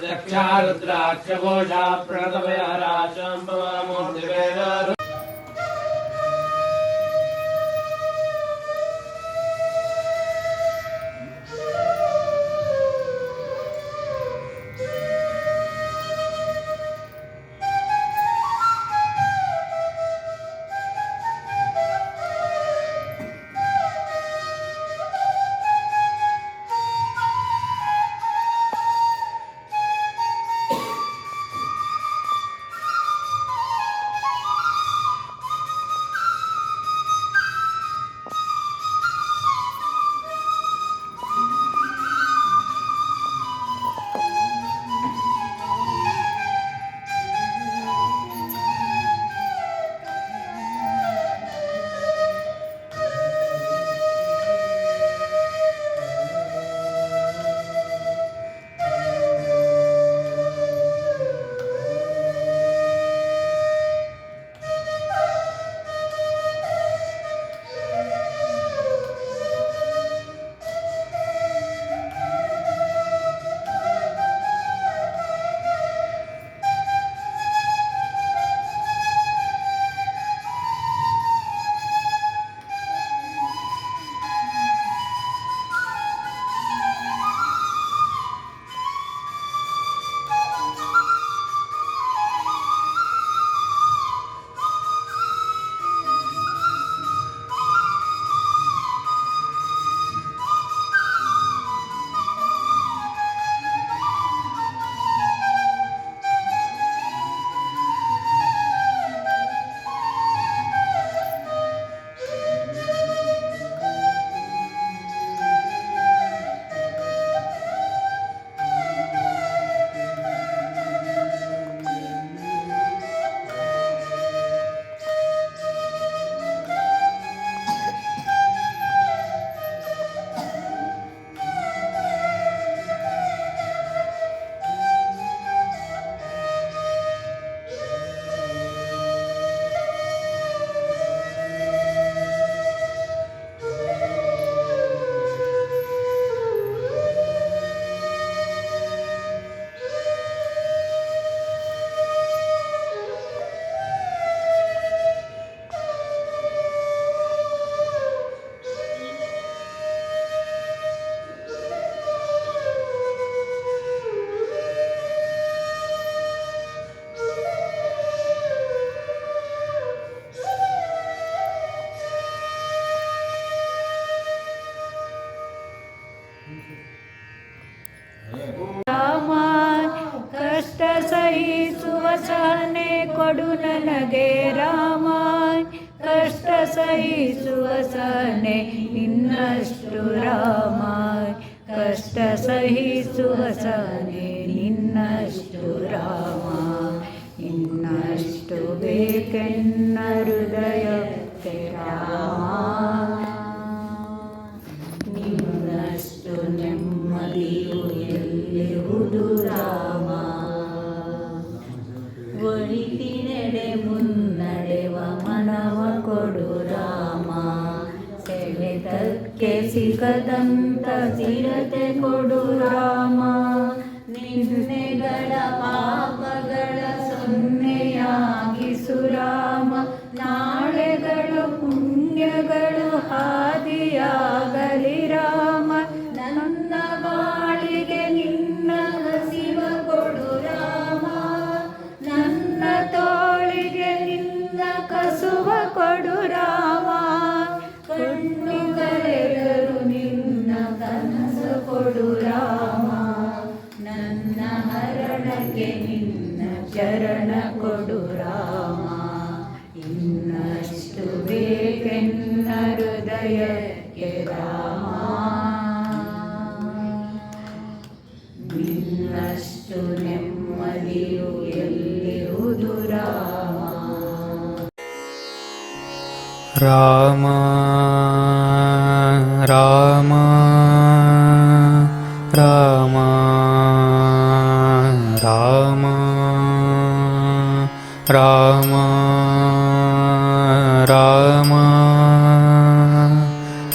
दक्षा रुद्राक्षोषा प्रणतमयराशाम्बवामूर्तिवेद ಕೊಡು ನನಗೆ ರಾಮ ಕಷ್ಟ ಸಹಿಸುವ ಸನೆ ಇನ್ನಷ್ಟು ರಾಮ ಕಷ್ಟ ಸಹಿಸುವ ಸನೆ, ನಿನ್ನಷ್ಟು ರಾಮ ಇನ್ನಷ್ಟು ಬೇಕೆನ್ನ ಹೃದಯಕ್ಕೆ ರಾಮ ನಿನ್ನಷ್ಟು ನೆಮ್ಮದಿಯು ಎಲ್ಲಿಹುದು ನಿನಗೆ ಸಿಗದಂತ ಚಿರತೆ ಕೊಡು ರಾಮ. ನಿನ್ನೆಗಳ ಪಾಪ ಚರಣ ಕೊಡು ರಾಮ. ಇನ್ನಷ್ಟು ಬೇಕೆನ್ನ ಹೃದಯಕ್ಕೆ ರಾಮ. ನಿನ್ನಷ್ಟು ನೆಮ್ಮದಿಯು ಎಲ್ಲಿರುವುದು ರಾಮ. ರಾಮ.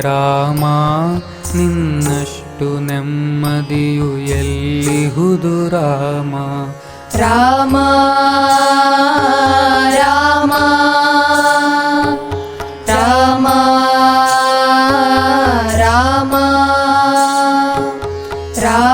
ರಾಮ ನಿನ್ನಷ್ಟು ನೆಮ್ಮದಿಯು ಎಲ್ಲಿಹುದು ರಾಮ ರಾಮ? ರಾಮ ರಾಮ ರಾಮ ರಾಮ ರಾಮ.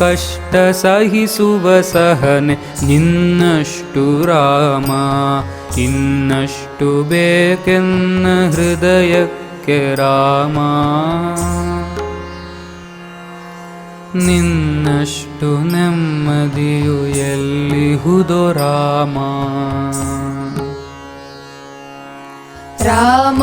ಕಷ್ಟ ಸಹಿಸುವ ಸಹನೆ ನಿನ್ನಷ್ಟು ರಾಮ, ಇನ್ನಷ್ಟು ಬೇಕೆನ್ನ ಹೃದಯಕ್ಕೆ ರಾಮ. ನಿನ್ನಷ್ಟು ನೆಮ್ಮದಿಯು ಎಲ್ಲಿ ಹುದೋ ರಾಮ? ರಾಮ.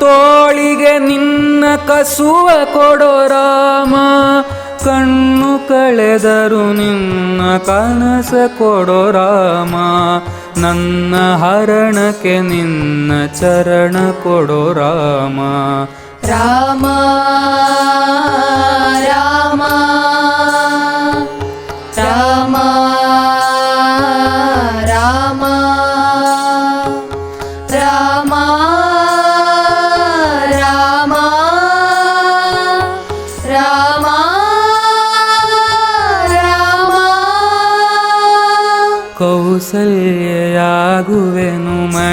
ತೋಳಿಗೆ ನಿನ್ನ ಕಸುವ ಕೊಡೋ ರಾಮ. ಕಣ್ಣು ಕಳೆದರು ನಿನ್ನ ಕನಸ ಕೊಡೋ ರಾಮ. ನನ್ನ ಹರಣಕ್ಕೆ ನಿನ್ನ ಚರಣ ಕೊಡೋ ರಾಮ. ರಾಮ ರಾಮ.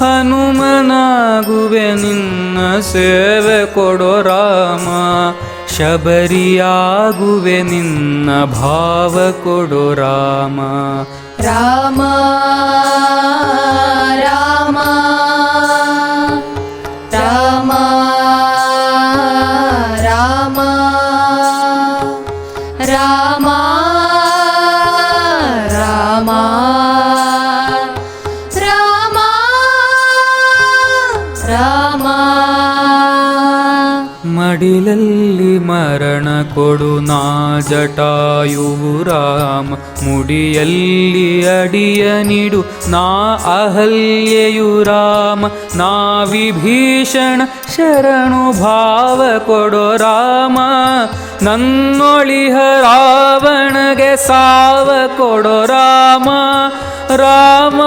ಹನುಮನಾಗುವೆ ನಿನ್ನ ಸೇವೆ ಕೊಡೋ ರಾಮ. ಶಬರಿಯಾಗುವೆ ನಿನ್ನ ಭಾವ ಕೊಡೋ ರಾಮ. ರಾಮ ರಾಮ. ರಾಮ. ಮಡಿಲಲ್ಲಿ ಮರಣ ಕೊಡು ನಾ ಜಟಾಯು ರಾಮ. ಮುಡಿಯಲ್ಲಿ ಅಡಿಯ ನಿಡು ನಾ ಅಹಲ್ಯೆಯು ರಾಮ. ನಾ ವಿಭೀಷಣ ಶರಣು ಭಾವ ಕೊಡೋ ರಾಮ. ನನ್ನೊಳಿಹ ರಾವಣಗೆ ಸಾವ ಕೊಡೋ ರಾಮ. ರಾಮ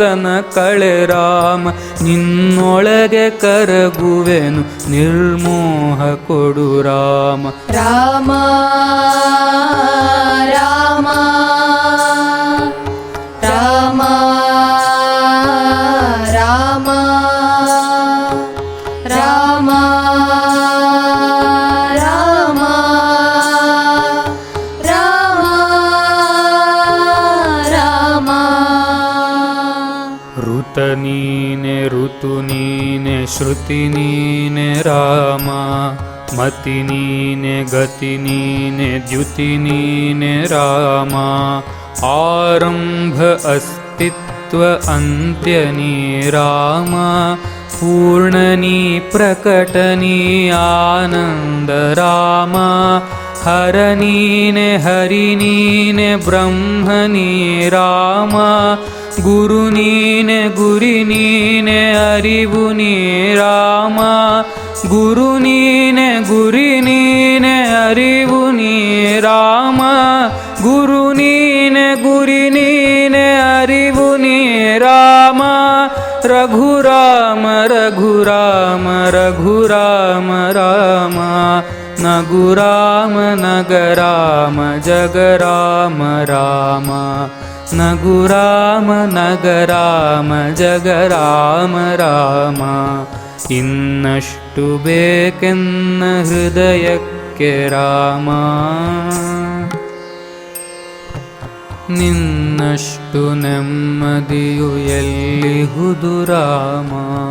ರಾಮ ಕಣ್ಣೀರು ಕರೆಯುವೆನು ನನ್ನ ಕರ್ತನ ಕಳೆ ರಾಮ ನಿನ್ನೊಳಗೆ ಕರಗುವೆನು ನಿರ್ಮೋಹ ಕೊಡು ರಾಮ ರಾಮ ರಾಮ ರಾಮ ರಾಮ ऋतुनीने श्रुतिनीने रामा मतिनीने गतिनीने द्युतिनीने रामा। आरम्भ अस्तित्व अन्त्यनी रामा। पूर्णनी प्रकटनी आनन्द रामा। हरनीने हरिनीने ब्रह्मणि रामा। ಗುರು ನೀನೆ, ಗುರಿ ನೀನೆ, ಅರಿವು ನೀ ರಾಮ ಗುರು ನೀನೆ, ಗುರಿ ನೀನೆ, ಅರಿವು ನೀ ರಾಮ ಗುರು ನೀನೆ, ಗುರಿ ನೀನೆ, ಅರಿವು ನೀ ರಾಮ ರಘುರಾಮ ರಘುರಾಮ ರಘುರಾಮ, ರಾಮ. न गुराम नगराम जगराम राम। न गुराम नगराम जगराम राम। इन्नष्टु बेकन्न हृदयके राम। निन्नष्टु नेम्मदिहुदु रामा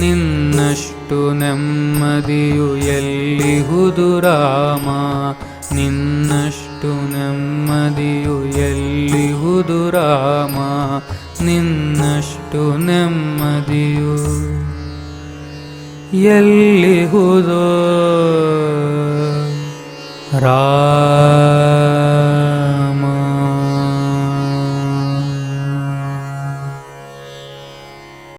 ನಿನ್ನಷ್ಟು ನೆಮ್ಮದಿಯು ಎಲ್ಲಿ ರಾಮ ನಿನ್ನಷ್ಟು ನೆಮ್ಮದಿಯು ಎಲ್ಲಿ ರಾಮ ನಿನ್ನಷ್ಟು ನೆಮ್ಮದಿಯು ಎಲ್ಲಿಹುದೋ ರಾ